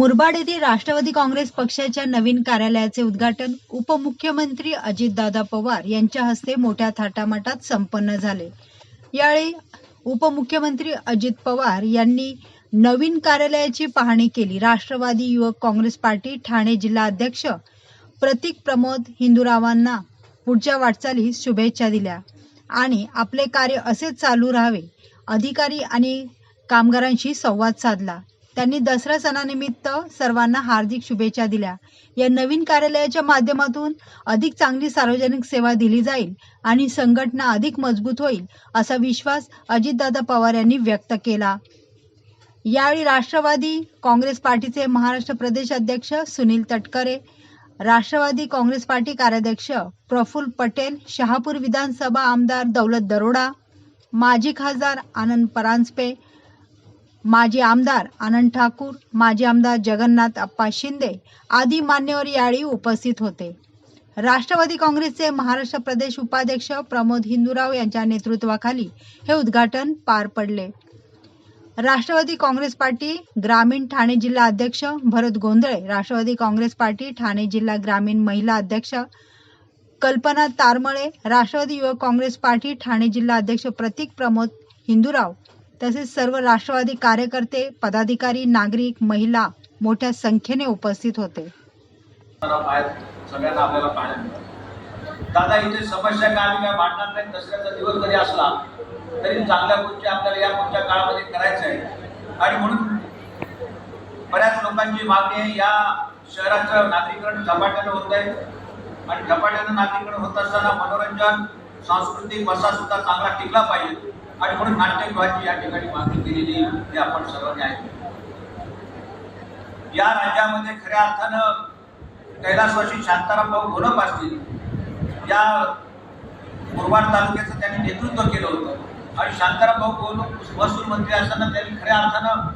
मुरबाड येथे राष्ट्रवादी काँग्रेस पक्षाच्या नवीन कार्यालयाचे उद्घाटन उपमुख्यमंत्री अजितदादा पवार यांच्या हस्ते मोठ्या थाटामाटात संपन्न झाले. यावेळी उपमुख्यमंत्री अजित पवार यांनी नवीन कार्यालयाची पाहणी केली. राष्ट्रवादी युवक काँग्रेस पार्टी ठाणे जिल्हा अध्यक्ष प्रतीक प्रमोद हिंदुरावांना पुढच्या वाटचालीस शुभेच्छा दिल्या. आणि आपले कार्य असेच चालू राहावे अधिकारी आणि कामगारांशी संवाद साधला. त्यांनी दसरा सणानिमित्त सर्वांना हार्दिक शुभेच्छा दिल्या. या नवीन कार्यालयाच्या माध्यमातून अधिक चांगली सार्वजनिक सेवा दिली जाईल आणि संघटना अधिक मजबूत होईल असा विश्वास अजितदादा पवार यांनी व्यक्त केला. यावेळी राष्ट्रवादी काँग्रेस पार्टीचे महाराष्ट्र प्रदेश अध्यक्ष सुनील तटकरे राष्ट्रवादी काँग्रेस पार्टी कार्याध्यक्ष प्रफुल्ल पटेल शहापूर विधानसभा आमदार दौलत दरोडा माजी खासदार आनंद परांजपे माजी आमदार आनंद ठाकूर माजी आमदार जगन्नाथ अप्पा शिंदे आदी मान्यवर यावेळी उपस्थित होते. राष्ट्रवादी काँग्रेसचे महाराष्ट्र प्रदेश उपाध्यक्ष प्रमोद हिंदूराव यांच्या नेतृत्वाखाली हे उद्घाटन पार पडले. राष्ट्रवादी काँग्रेस पार्टी ग्रामीण ठाणे जिल्हा अध्यक्ष भरत गोंधळे राष्ट्रवादी काँग्रेस पार्टी ठाणे जिल्हा ग्रामीण महिला अध्यक्ष कल्पना तारमळे राष्ट्रवादी युवक काँग्रेस पार्टी ठाणे जिल्हा अध्यक्ष प्रतीक प्रमोद हिंदूराव तसेच सर्व राष्ट्रवादी कार्यकर्ते पदाधिकारी नागरिक महिला मोठ्या संख्येने उपस्थित होते. सगळ्यांना आपल्याला पाहायला दादा इथे समस्या काय आम्ही काय मांडणार नाही? दसऱ्याचा दिवस जरी असला तरी चांगल्या गोष्टी आपल्याला या पुढच्या काळामध्ये करायचं आहे आणि म्हणून बऱ्याच लोकांची मागणी आहे या शहराचं नागरीकरण झपाट्यानं होत आहे. आणि झपाट्यानं नागरीकरण होत असताना मनोरंजन सांस्कृतिक वसा सुद्धा चांगला टिकला पाहिजे. आणि म्हणून नाट्यगृहाची या ठिकाणी मागणी केलेली हे आपण सर्वांनी ऐकलं या राज्यामध्ये खऱ्या अर्थानं कैलासवाशी शांताराम भाऊ घोलप असतील या मुरबाड तालुक्याचं त्यांनी नेतृत्व केलं होतं. आणि शांताराम भाऊ घोलप महसूल मंत्री असताना त्यांनी खऱ्या अर्थानं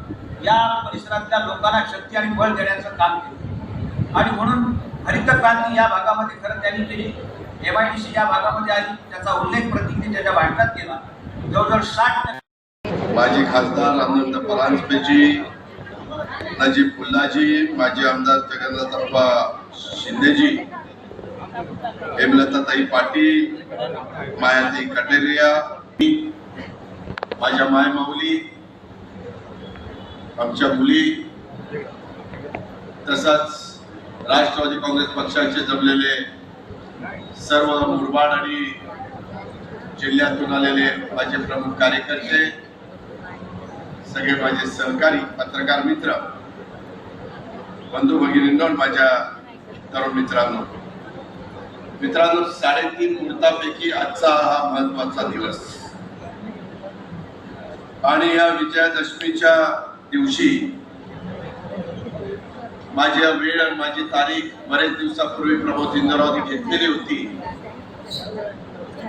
या परिसरातल्या लोकांना शक्ती आणि बळ देण्याचं काम केलं. आणि म्हणून हरित क्रांती या भागामध्ये खरं त्यांनी केली. एम आय डी सी या भागामध्ये आली. त्याचा उल्लेख प्रतिनिधी त्याच्या भाषणात केला. जवळजवळ साठ माजी खासदार आनंद परांजपेजी नजीब पुल्लाजी माजी आमदार जगन्नाथप्पा शिंदेजी हेमलताताई पाटील मायाताई कटेरिया माझ्या माझ्या मायमाऊली आमच्या मुली तसंच राष्ट्रवादी काँग्रेस पक्षाचे जमलेले सर्व मुरबाड आणि जिल्ह्यातून आलेले माझे प्रमुख कार्यकर्ते सगळे माझे सहकारी पत्रकार मित्र बंधू भगिनींनो माझ्या तरुण मित्रांनो. मित्रांनो साडेतीन मुहूर्तापैकी आजचा हा महत्त्वाचा दिवस. आणि या विजयादशमीच्या दिवशी माझी वेळ आणि माझी तारीख बरेच दिवसापूर्वी प्रमोद इंदरावती घेतलेली होती.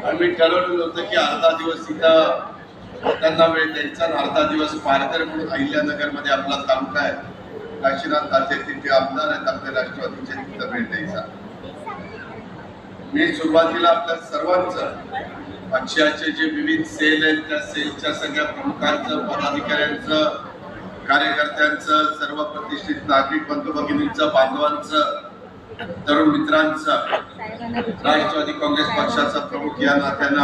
आणि मी ठरवलेलं होतं की अर्धा दिवस तिथं त्यांना वेळ द्यायचा आणि अर्धा दिवस पारकर म्हणून अहिल्यानगरमध्ये आपला तालुका आहे. काशीनाथ ताते तिथे आमदार आहेत आपल्या राष्ट्रवादीचे तिथं वेळ द्यायचा. मी सुरुवातीला आपल्या सर्वांचं पक्षाचे जे विविध सेल आहेत त्या सेलच्या सगळ्या प्रमुखांचं पदाधिकाऱ्यांचं कार्यकर्त्यांचं सर्व प्रतिष्ठित नागरिक बंधू भगिनींचं बांधवांचं तरुण मित्रांचं राष्ट्रवादी काँग्रेस पक्षाचा प्रमुख या नात्यानं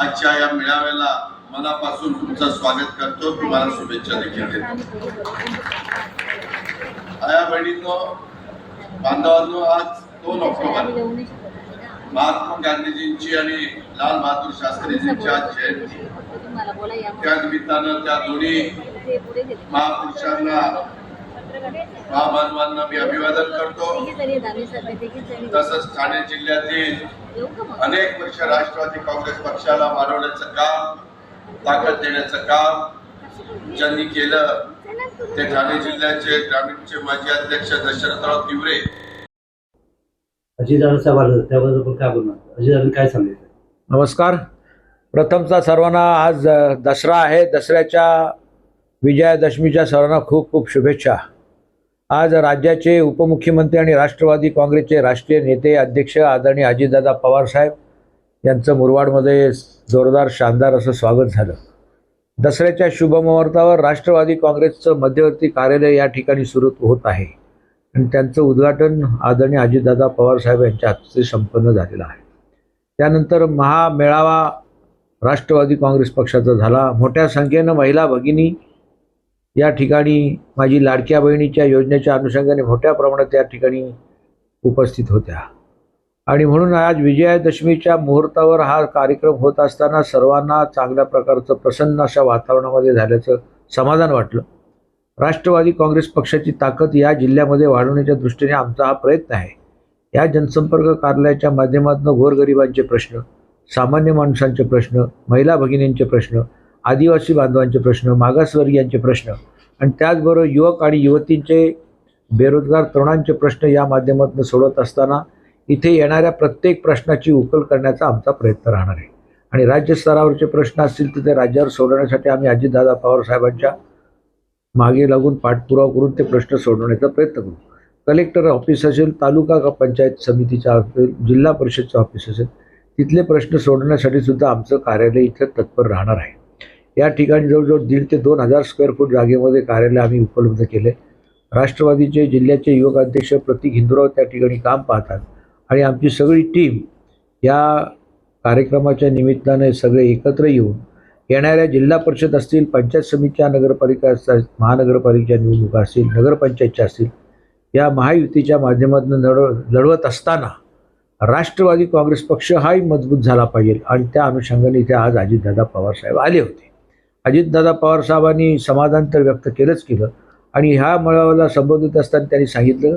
आजच्या या मेळाव्याला मनापासून तुमचं स्वागत करतो. तुम्हाला शुभेच्छा देखील देतो. आया बहिणींनो बांधवांनो आज दोन ऑक्टोबर. महात्मा गांधीजींची आणि लाल बहादूर शास्त्रीजींची आज जयंती. त्या निमित्तानं त्या दोन्ही महापुरुषांना महामानवांना मी अभिवादन करतो. तसंच ठाणे जिल्ह्यातील अनेक वर्ष राष्ट्रवादी काँग्रेस पक्षाला वाढवण्याचं काम ताकद देण्याचं काम ज्यांनी केलं ते ठाणे जिल्ह्याचे ग्रामीणचे माजी अध्यक्ष दशरथराव तिवरे. त्याबद्दल पण काय बोलणार? अजितदादांनी काय सांगितलं? नमस्कार. प्रथमतः सर्वांना आज दसरा आहे. दसऱ्याच्या विजयादशमीच्या सर्वांना खूप खूप शुभेच्छा. आज राज्याचे उपमुख्यमंत्री आणि राष्ट्रवादी काँग्रेसचे राष्ट्रीय नेते अध्यक्ष आदरणीय अजितदादा पवारसाहेब यांचं मुरवाडमध्ये जोरदार शानदार असं स्वागत झालं. दसऱ्याच्या शुभमुहूर्तावर राष्ट्रवादी काँग्रेसचं मध्यवर्ती कार्यालय या ठिकाणी सुरू होत आहे. आणि त्यांचं उद्घाटन आदरणीय अजितदादा पवारसाहेब यांच्या हस्ते संपन्न झालेलं आहे. त्यानंतर महामेळावा राष्ट्रवादी काँग्रेस पक्षाचा झाला. मोठ्या संख्येनं महिला भगिनी या ठिकाणी माझी लाडक्या बहिणीच्या योजनेच्या अनुषंगाने मोठ्या प्रमाणात या ठिकाणी उपस्थित होत्या. आणि म्हणून आज विजयादशमीच्या मुहूर्तावर हा कार्यक्रम होत असताना सर्वांना चांगल्या प्रकारचं प्रसन्न अशा वातावरणामध्ये झाल्याचं समाधान वाटलं. राष्ट्रवादी काँग्रेस पक्षाची ताकद या जिल्ह्यामध्ये वाढवण्याच्या दृष्टीने आमचा हा प्रयत्न आहे. या जनसंपर्क कार्यालयाच्या माध्यमातून गोरगरिबांचे प्रश्न सामान्य माणसांचे प्रश्न महिला भगिनींचे प्रश्न आदिवासी बांधवांचे प्रश्न मागासवर्गीयांचे प्रश्न आणि त्याचबरोबर युवक आणि युवतींचे बेरोजगार तरुणांचे प्रश्न या माध्यमातून सोडवत असताना इथे येणाऱ्या प्रत्येक प्रश्नाची उकल करण्याचा आमचा प्रयत्न राहणार आहे. आणि राज्यस्तरावरचे प्रश्न असतील तर ते राज्यावर सोडवण्यासाठी आम्ही अजितदादा पवार साहेबांच्या मागे लागून पाठपुरावा करून ते प्रश्न सोडवण्याचा प्रयत्न करू. कलेक्टर ऑफिस असेल तालुका का पंचायत समितीचा असेल जिल्हा परिषदचं ऑफिस असेल तिथले प्रश्न सोडवण्यासाठी सुद्धा आमचं कार्यालय इथं तत्पर राहणार आहे. या ठिकाणी जवळजवळ दीड ते दोन हजार स्क्वेअर फूट जागेमध्ये कार्यालय आम्ही उपलब्ध केले. राष्ट्रवादीचे जिल्ह्याचे युवक अध्यक्ष प्रतीक हिंदुराव त्या ठिकाणी काम पाहतात आणि आमची सगळी टीम या कार्यक्रमाच्या निमित्ताने सगळे एकत्र येऊन येणाऱ्या जिल्हा परिषद असतील पंचायत समितीच्या नगरपालिका असतील महानगरपालिकेच्या निवडणुका असतील नगरपंचायतच्या असतील या महायुतीच्या माध्यमातून लढ लढवत असताना राष्ट्रवादी काँग्रेस पक्ष हाही मजबूत झाला पाहिजे आणि त्या अनुषंगाने इथे आज अजितदादा पवारसाहेब आले होते. अजितदादा पवारसाहेबांनी समाधान तर व्यक्त केलंच केलं. आणि ह्या मेळाव्याला संबोधित असताना त्यांनी सांगितलं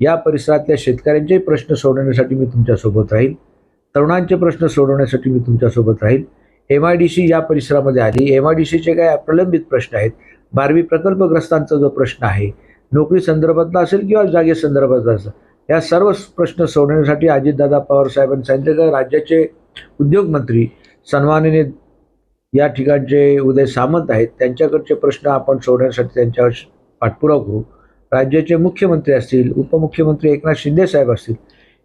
या परिसरातल्या शेतकऱ्यांचे प्रश्न सोडवण्यासाठी मी तुमच्यासोबत राहील. तरुणांचे प्रश्न सोडवण्यासाठी मी तुमच्यासोबत राहील. एम आय डी सी या परिसरामध्ये आली. एम आय डी सीचे काय प्रलंबित प्रश्न आहेत? बारवी प्रकल्पग्रस्तांचा जो प्रश्न आहे नोकरी संदर्भातला असेल किंवा जागे संदर्भातला असेल या सर्व प्रश्न सोडवण्यासाठी अजितदादा पवार साहेबांनी सांगितलं राज्याचे उद्योगमंत्री सन्माननीय या ठिकाणचे उदय सामंत आहेत त्यांच्याकडचे प्रश्न आपण सोडवण्यासाठी त्यांच्यावर पाठपुरावा करू. राज्याचे मुख्यमंत्री असतील उपमुख्यमंत्री एकनाथ शिंदे साहेब असतील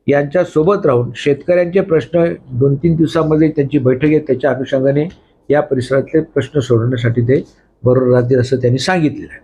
यांच्यासोबत राहून शेतकऱ्यांचे प्रश्न दोन तीन दिवसामध्ये त्यांची बैठक आहे त्याच्या अनुषंगाने या परिसरातले प्रश्न सोडवण्यासाठी ते बरोबर राहतील असं त्यांनी सांगितलेलं आहे.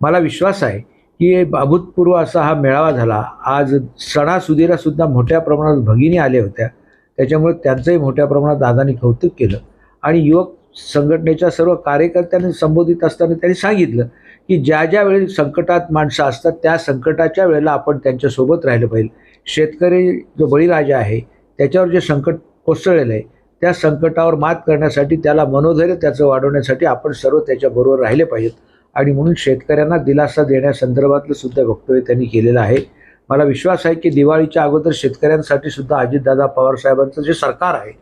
मला विश्वास आहे की अभूतपूर्व असा हा मेळावा झाला. आज सणासुदीलासुद्धा मोठ्या प्रमाणात भगिनी आल्या होत्या. त्याच्यामुळे त्यांचंही मोठ्या प्रमाणात दादानी कौतुक केलं. आणि युवक संघटनेच्या सर्व कार्यकर्त्यांनी संबोधित असताना त्यांनी सांगितलं की ज्या ज्या वेळी संकटात माणसं असतात त्या संकटाच्या वेळेला आपण त्यांच्यासोबत राहिलं पाहिजे. शेतकरी जो बळीराजा आहे त्याच्यावर जे संकट कोसळलेलं आहे त्या संकटावर मात करण्यासाठी त्याला मनोधैर्य त्याचं वाढवण्यासाठी आपण सर्व त्याच्याबरोबर राहिले पाहिजेत. आणि म्हणून शेतकऱ्यांना दिलासा देण्यासंदर्भातलं सुद्धा वक्तव्य त्यांनी केलेलं आहे. मला विश्वास आहे की दिवाळीच्या अगोदर शेतकऱ्यांसाठी सुद्धा अजितदादा पवारसाहेबांचं जे सरकार आहे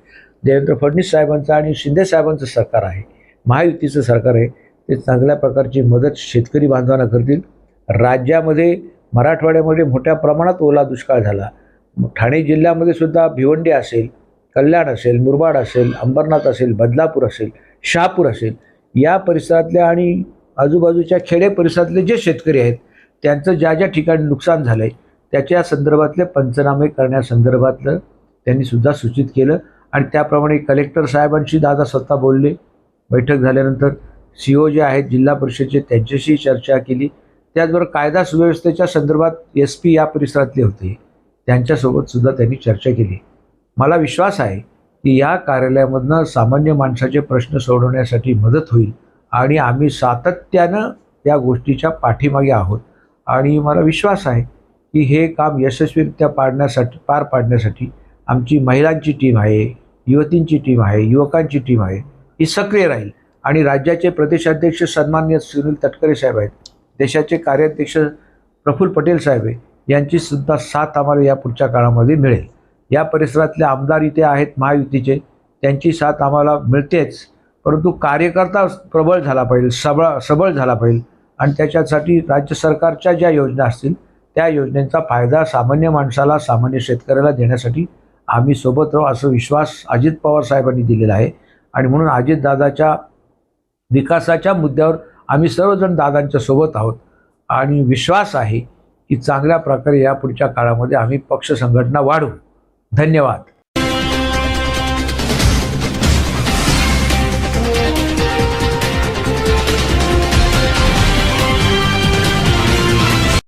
देवेंद्र फडणवीस साहेबांचं आणि शिंदे साहेबांचं सरकार आहे. महायुतीचं सरकार आहे. ते चांगल्या प्रकारची मदत शेतकरी बांधवांना करतील. राज्यामध्ये मराठवाड्यामध्ये मोठ्या प्रमाणात ओला दुष्काळ झाला. ठाणे जिल्ह्यामध्ये सुद्धा भिवंडी असेल कल्याण असेल मुरबाड असेल अंबरनाथ असेल बदलापूर असेल शहापूर असेल या परिसरातल्या आणि आजूबाजूच्या खेडे परिसरातले जे शेतकरी आहेत त्यांचं ज्या ज्या ठिकाणी नुकसान झालं आहे त्याच्या संदर्भातले पंचनामे करण्यासंदर्भातलं त्यांनी सुद्धा सूचित केलं. आणि त्याप्रमाणे कलेक्टर साहेबांशी दादा स्वतः बोलले. बैठक झाल्यानंतर सी ओ जे आहेत जिल्हा परिषदेचे त्यांच्याशी चर्चा केली. त्याचबरोबर कायदा सुव्यवस्थेच्या संदर्भात एस पी या परिसरातले होते. त्यांच्यासोबत सुद्धा त्यांनी चर्चा केली. मला विश्वास आहे की या कार्यालयामधनं सामान्य माणसाचे प्रश्न सोडवण्यासाठी मदत होईल आणि आम्ही सातत्यानं या गोष्टीच्या पाठीमागे आहोत. आणि मला विश्वास आहे की हे काम यशस्वीरित्या पाडण्यासाठी पार पाडण्यासाठी आमची महिलांची टीम आहे. युवतींची टीम आहे युवकांची टीम आहे ही सक्रिय राहील. आणि राज्याचे प्रदेशाध्यक्ष सन्मान्य सुनील तटकरे साहेब आहेत. देशाचे कार्याध्यक्ष प्रफुल्ल पटेल साहेब आहे यांची सुद्धा साथ आम्हाला या पुढच्या काळामध्ये मिळेल. या परिसरातले आमदार इथे आहेत महायुतीचे. त्यांची साथ आम्हाला मिळतेच. परंतु कार्यकर्ता प्रबळ झाला पाहिजे सबळ सबळ झाला पाहिजे. आणि त्याच्यासाठी राज्य सरकारच्या ज्या योजना असतील त्या योजनेचा फायदा सामान्य माणसाला सामान्य शेतकऱ्याला देण्यासाठी आम्ही सोबत राहू असं विश्वास अजित पवार साहेबांनी दिलेला आहे. आणि म्हणून अजितदादाच्या विकासाच्या मुद्द्यावर आम्ही सर्वजण दादांच्या सोबत आहोत. आणि विश्वास आहे की चांगल्या प्रकारे या पुढच्या काळामध्ये आम्ही पक्ष संघटना वाढवू. धन्यवाद.